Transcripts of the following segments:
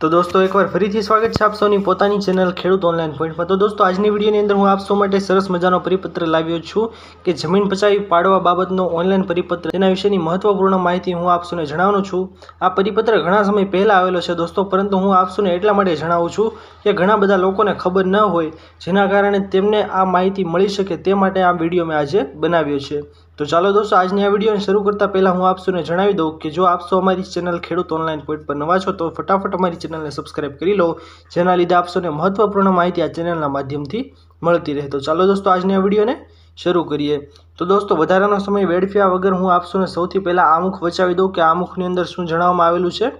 તો દોસ્તો, એકવાર ફરીથી સ્વાગત છે આપ સૌની પોતાની ચેનલ ખેડૂત ઓનલાઈન પોઈન્ટમાં તો દોસ્તો, આજની વિડીયોની અંદર હું આપ માટે સરસ મજાનો પરિપત્ર લાવ્યો છું કે જમીન પચાવી પાડવા બાબતનો ઓનલાઈન પરિપત્ર. તેના વિશેની મહત્વપૂર્ણ માહિતી હું આપ સૌને જણાવવાનો છું. આ પરિપત્ર ઘણા સમય પહેલાં આવેલો છે દોસ્તો, પરંતુ હું આપ સૌને એટલા માટે જણાવું છું કે ઘણા બધા લોકોને ખબર ન હોય, જેના કારણે તેમને આ માહિતી મળી શકે તે માટે આ વીડિયો મેં આજે બનાવ્યો છે. તો ચાલો દોસ્તો, આજની આ વિડીયોને શરૂ કરતાં પહેલાં હું આપશોને જણાવી દઉં કે જો આપશો અમારી ચેનલ ખેડૂત ઓનલાઈન પોઈન્ટ પર નવા છો, તો ફટાફટ અમારી ચેનલને સબસ્ક્રાઇબ કરી લો, જેના લીધે આપશોને મહત્વપૂર્ણ માહિતી આ ચેનલના માધ્યમથી મળતી રહે. તો ચાલો દોસ્તો, આજની આ વિડીયોને શરૂ કરીએ. તો દોસ્તો, વધારાનો સમય વેડફ્યા વગર હું આપશોને સૌથી પહેલાં આમુખ બચાવી દઉં કે આમુખની અંદર શું જણાવવામાં આવેલું છે?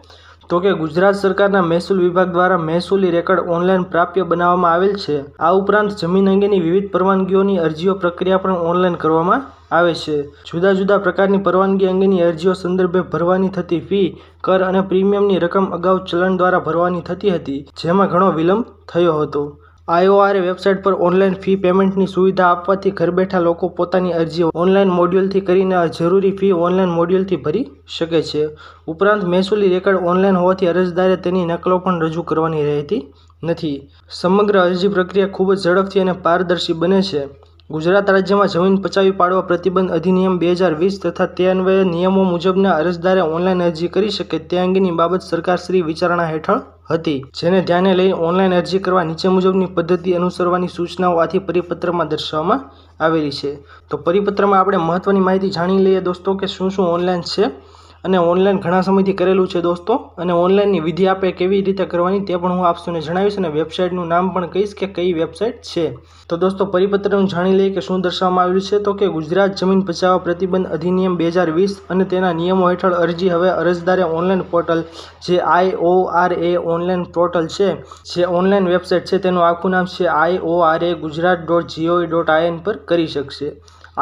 તો કે ગુજરાત સરકારના મહેસૂલ વિભાગ દ્વારા મહેસૂલી રેકર્ડ ઓનલાઈન પ્રાપ્ય બનાવવામાં આવેલ છે. આ ઉપરાંત જમીન અંગેની વિવિધ પરવાનગીઓની અરજીઓ પ્રક્રિયા પણ ઓનલાઈન કરવામાં આવે છે. જુદા જુદા પ્રકારની પરવાનગી અંગેની અરજીઓ સંદર્ભે ભરવાની થતી ફી, કર અને પ્રીમિયમની રકમ અગાઉ ચલણ દ્વારા ભરવાની થતી હતી, જેમાં ઘણો વિલંબ થયો હતો. આઈઓઆરએ વેબસાઇટ પર ઓનલાઈન ફી પેમેન્ટની સુવિધા આપવાથી ઘર બેઠા લોકો પોતાની અરજી ઓનલાઈન મોડ્યુલથી કરીને જરૂરી ફી ઓનલાઈન મોડ્યુલથી ભરી શકે છે. ઉપરાંત મહેસૂલી રેકર્ડ ઓનલાઈન હોવાથી અરજદારે તેની નકલો પણ રજૂ કરવાની રહેતી નથી. સમગ્ર અરજી પ્રક્રિયા ખૂબ જ ઝડપથી અને પારદર્શી બને છે. ગુજરાત રાજ્યમાં જમીન પચાવી પાડવા પ્રતિબંધ અધિનિયમ બે હજાર વીસ તથા તે અન્વયે નિયમો મુજબના અરજદારે ઓનલાઈન અરજી કરી શકે તે અંગેની બાબત સરકારશ્રી વિચારણા હેઠળ હતી, જેને ધ્યાને લઈ ઓનલાઈન અરજી કરવા નીચે મુજબની પદ્ધતિ અનુસરવાની સૂચનાઓ આથી પરિપત્રમાં દર્શાવવામાં આવેલી છે. તો પરિપત્રમાં આપણે મહત્વની માહિતી જાણી લઈએ દોસ્તો કે શું શું ઓનલાઈન છે? અને ઓનલાઈન ઘણા સમયથી કરેલું છે દોસ્તો. અને ઓનલાઈનની વિધિ આપણે કેવી રીતે કરવાની તે પણ હું આપ સૌને જણાવીશ અને વેબસાઇટનું નામ પણ કહીશ કે કઈ વેબસાઇટ છે. તો દોસ્તો પરિપત્રનું જાણી લઈએ કે શું દર્શાવવામાં આવ્યું છે તો કે ગુજરાત જમીન બચાવવા પ્રતિબંધ અધિનિયમ બે વીસ અને તેના નિયમો હેઠળ અરજી હવે અરજદારે ઓનલાઈન પોર્ટલ જે I O R A online portal છે, જે ઓનલાઈન વેબસાઇટ છે તેનું આખું નામ છે I O R A Gujarat dot GOV dot IN પર કરી શકશે.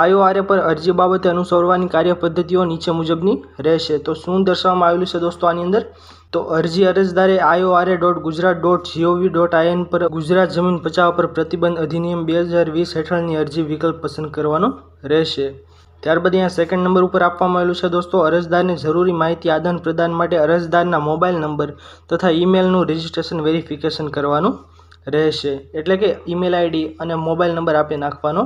આઈઓઆરએ પર અરજી બાબતે અનુસરવાની કાર્યપદ્ધતિઓ નીચે મુજબની રહેશે. તો શું દર્શાવવામાં આવેલું છે દોસ્તો આની અંદર? તો અરજી અરજદારે IORA dot Gujarat dot GOV dot IN પર ગુજરાત જમીન બચાવ પર પ્રતિબંધ અધિનિયમ બે હજાર વીસ હેઠળની અરજી વિકલ્પ પસંદ કરવાનો રહેશે. ત્યારબાદ અહીંયા સેકન્ડ નંબર ઉપર આપવામાં આવેલું છે દોસ્તો, અરજદારને જરૂરી માહિતી આદાન પ્રદાન માટે અરજદારના મોબાઈલ નંબર તથા ઈમેલનું રજિસ્ટ્રેશન વેરિફિકેશન કરવાનું રહેશે. એટલે કે ઈમેલ આઈડી અને મોબાઈલ નંબર આપી નાખવાનો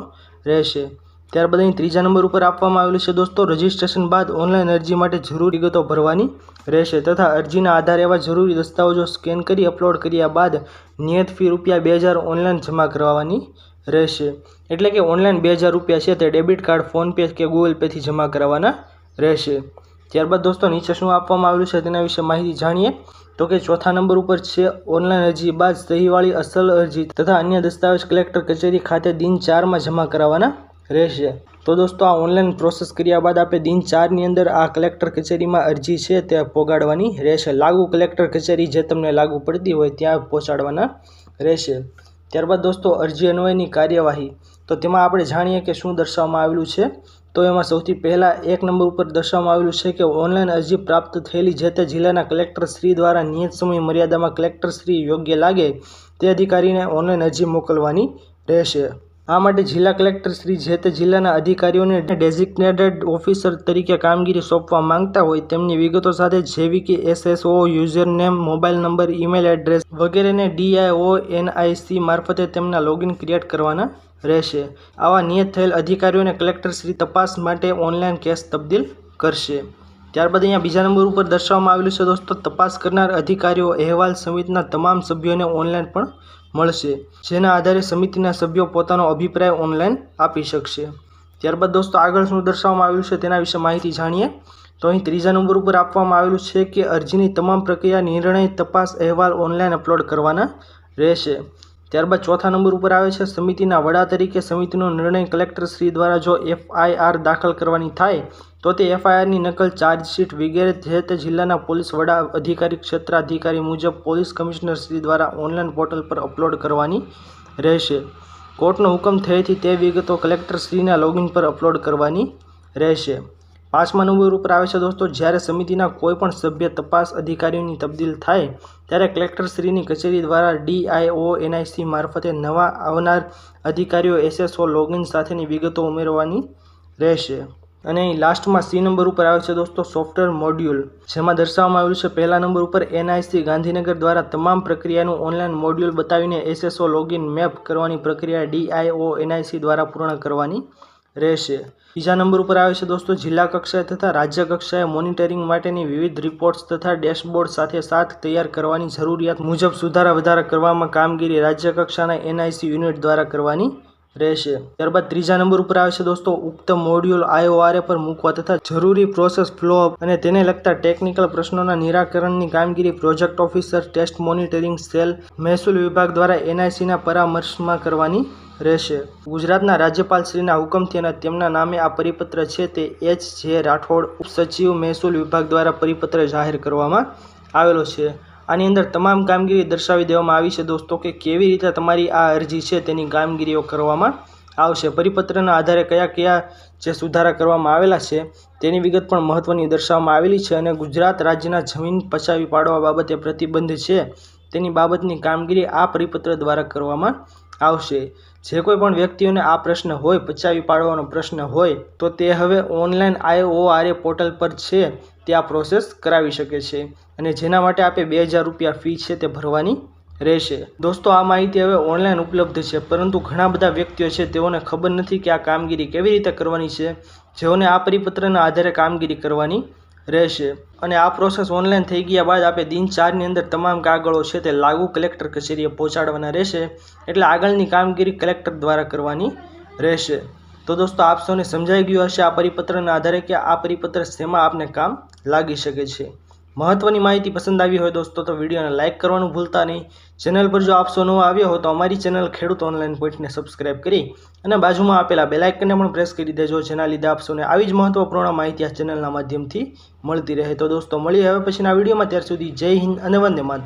રહેશે. ત્યારબાદ અહીં ત્રીજા નંબર ઉપર આપવામાં આવેલું છે દોસ્તો, રજિસ્ટ્રેશન બાદ ઓનલાઈન અરજી માટે જરૂરી વિગતો ભરવાની રહેશે તથા અરજીના આધારે એવા જરૂરી દસ્તાવેજો સ્કેન કરી, અપલોડ કર્યા બાદ નિયત ફી રૂપિયા બે હજાર ઓનલાઈન જમા કરવાની રહેશે. એટલે કે ઓનલાઈન બે હજાર રૂપિયા છે તે ડેબિટ કાર્ડ ફોનપે કે ગૂગલ પેથી જમા કરાવવાના રહેશે. ત્યારબાદ દોસ્તો નીચે શું આપવામાં આવેલું છે તેના વિશે માહિતી જાણીએ. તો કે ચોથા નંબર ઉપર છે ઓનલાઈન અરજી બાદ સહીવાળી અસલ અરજી તથા અન્ય દસ્તાવેજ કલેક્ટર કચેરી ખાતે દિન ચારમાં જમા કરાવવાના રહેશે. તો દોસ્તો, આ ઓનલાઈન પ્રોસેસ કર્યા બાદ આપણે દિન ચારની અંદર આ કલેક્ટર કચેરીમાં અરજી છે, તે પોગાડવાની રહેશે. લાગુ કલેક્ટર કચેરી જે તમને લાગુ પડતી હોય, ત્યાં પહોંચાડવાના રહેશે. ત્યારબાદ દોસ્તો, અરજી અન્વયની કાર્યવાહી. તો તેમાં આપણે જાણીએ કે શું દર્શાવવામાં આવેલું છે? તો એમાં સૌથી પહેલાં એક નંબર ઉપર દર્શાવવામાં આવેલું છે કે ઓનલાઈન અરજી પ્રાપ્ત થયેલી જે તે જિલ્લાના કલેક્ટર શ્રી દ્વારા નિયત સમય મર્યાદામાં કલેક્ટર શ્રી યોગ્ય લાગે, તે અધિકારીને ઓનલાઈન અરજી મોકલવાની રહેશે. આ માટે જિલ્લા કલેક્ટર શ્રી જે તે જિલ્લાના અધિકારીઓને ડેઝિગ્નેટેડ ઓફિસર તરીકે કામગીરી સોંપવા માંગતા હોય તેમની વિગતો સાથે જેવી કે SSO user name mobile number, email address વગેરેને ડીઆઈઓ, એનઆઈસી મારફતે તેમના લોગિન ક્રિએટ કરવાના રહેશે. આવા નિયત થયેલ અધિકારીઓને કલેક્ટર શ્રી તપાસ માટે ઓનલાઈન કેસ તબદીલ કરશે. ત્યારબાદ અહીંયા બીજા નંબર ઉપર દર્શાવવામાં આવેલું છે દોસ્તો, તપાસ કરનાર અધિકારીઓ અહેવાલ સમિતિના તમામ સભ્યોને ઓનલાઈન પણ મળશે, જેના આધારે સમિતિના સભ્યો પોતાનો અભિપ્રાય ઓનલાઈન આપી શકશે. ત્યારબાદ દોસ્તો, આગળ શું દર્શાવવામાં આવેલું છે તેના વિશે માહિતી જાણીએ. તો અહીં ત્રીજા નંબર ઉપર આપવામાં આવેલું છે કે અરજીની તમામ પ્રક્રિયા નિર્ણય, તપાસ, અહેવાલ ઓનલાઈન અપલોડ કરવાના રહેશે. ત્યારબાદ ચોથા નંબર ઉપર આવે છે, સમિતિના વડા તરીકે સમિતિનો નિર્ણય કલેક્ટર શ્રી દ્વારા જો એફઆઈઆર દાખલ કરવાની થાય, તો તે એફઆઈઆરની નકલ ચાર્જશીટ વગેરે જે તે જિલ્લાના પોલીસ વડા અધિકારી, ક્ષેત્રાધિકારી મુજબ પોલીસ કમિશનર શ્રી દ્વારા ઓનલાઈન પોર્ટલ પર અપલોડ કરવાની રહેશે. કોર્ટનો હુકમ થયેથી તે વિગતો કલેક્ટર શ્રીના લોગિન પર અપલોડ કરવાની રહેશે. પાંચમા નંબર ઉપર આવે છે દોસ્તો, જ્યારે સમિતિના કોઈ પણ સભ્ય તપાસ અધિકારીઓની તબદીલ થાય, ત્યારે કલેક્ટરશ્રીની કચેરી દ્વારા ડીઆઈઓ એનઆઈસી મારફતે નવા આવનાર અધિકારીઓ એસએસઓ લોગિન સાથેની વિગતો ઉમેરવાની રહેશે. અને લાસ્ટમાં સી નંબર ઉપર આવે છે દોસ્તો, સોફ્ટવેર મોડ્યુલ. જેમાં દર્શાવવામાં આવ્યું છે, પહેલા નંબર ઉપર એનઆઈસી ગાંધીનગર દ્વારા તમામ પ્રક્રિયાનું ઓનલાઈન મોડ્યુલ બતાવીને એસએસઓ લોગિન મેપ કરવાની પ્રક્રિયા ડીઆઈઓ એનઆઈસી દ્વારા પૂર્ણ કરવાની રહેશે. બીજા નંબર ઉપર આવે છે દોસ્તો, જિલ્લા કક્ષાએ તથા રાજ્ય કક્ષાએ મોનિટરિંગ માટેની વિવિધ રિપોર્ટ્સ તથા ડેશબોર્ડ સાથે સાથ તૈયાર કરવાની જરૂરિયાત મુજબ સુધારા વધારા કરવામાં કામગીરી રાજ્ય કક્ષાના એનઆઈસી યુનિટ દ્વારા કરવાની રહેશે. ત્યારબાદ ત્રીજા નંબર ઉપર આવે છે દોસ્તો, ઉક્ત મોડ્યુલ આઈઓઆરએ પર મૂકવા તથા જરૂરી પ્રોસેસ ફ્લો અને તેને લગતા ટેકનિકલ પ્રશ્નોના નિરાકરણની કામગીરી project officer test monitoring cell મહેસૂલ વિભાગ દ્વારા એનઆઈસીના પરામર્શમાં કરવાની રહેશે. ગુજરાતના રાજ્યપાલશ્રીના હુકમથી અને તેમના નામે આ પરિપત્ર છે તે એચ જે રાઠોડ, ઉપસચિવ મહેસૂલ વિભાગ દ્વારા પરિપત્ર જાહેર કરવામાં આવેલો છે. આની અંદર તમામ કામગીરી દર્શાવી દેવામાં આવી છે. દોસ્તો, કે કેવી રીતે તમારી આ અરજી છે તેની કામગીરીઓ કરવામાં આવશે? પરિપત્રના આધારે કયા કયા જે સુધારા કરવામાં આવેલા છે તેની વિગત પણ મહત્ત્વની દર્શાવવામાં આવેલી છે અને ગુજરાત રાજ્યના જમીન પચાવી પાડવા બાબતે પ્રતિબંધ છે તેની બાબતની કામગીરી આ પરિપત્ર દ્વારા કરવામાં આવશે. જે કોઈ પણ વ્યક્તિઓને આ પ્રશ્ન હોય, પચાવી પાડવાનો પ્રશ્ન હોય, તો તે હવે ઓનલાઈન આઈઓઆરએ પોર્ટલ પર છે. તે આ પ્રોસેસ કરાવી શકે છે અને જેના માટે આપે બે હજાર રૂપિયા ફી છે તે ભરવાની રહેશે. દોસ્તો, આ માહિતી હવે ઓનલાઈન ઉપલબ્ધ છે, પરંતુ ઘણા બધા વ્યક્તિઓ છે તેઓને ખબર નથી કે આ કામગીરી કેવી રીતે કરવાની છે. જેઓને આ પરિપત્રના આધારે કામગીરી કરવાની રહેશે. અને આ પ્રોસેસ ઓનલાઈન થઈ ગયા બાદ આપણે દિન ચારની અંદર તમામ કાગળો છે તે લાગુ કલેક્ટર કચેરીએ પહોંચાડવાના રહેશે. એટલે આગળની કામગીરી કલેક્ટર દ્વારા કરવાની રહેશે. તો દોસ્તો, આપ સૌને સમજાઈ ગયું હશે આ પરિપત્રના આધારે કે આ પરિપત્ર શેમાં આપને કામ લાગી શકે છે? મહત્વની માહિતી પસંદ આવી હોય દોસ્તો, તો વિડીયોને લાઇક કરવાનું ભૂલતા નહીં. ચેનલ પર જો આપ સૌ નવા આવ્યો હો, તો અમારી ચેનલ ખેડૂત ઓનલાઈન પોઈન્ટને સબસ્ક્રાઇબ કરી અને બાજુમાં આપેલા બેલાઇકનને પણ પ્રેસ કરી દેજો, જેના લીધે આપ સૌને આવી જ મહત્વપૂર્ણ માહિતી આ ચેનલના માધ્યમથી મળતી રહે. તો દોસ્તો, મળીએ હવે પછીના વિડીયોમાં. ત્યાર સુધી જય હિન્દ અને વંદે માતરમ.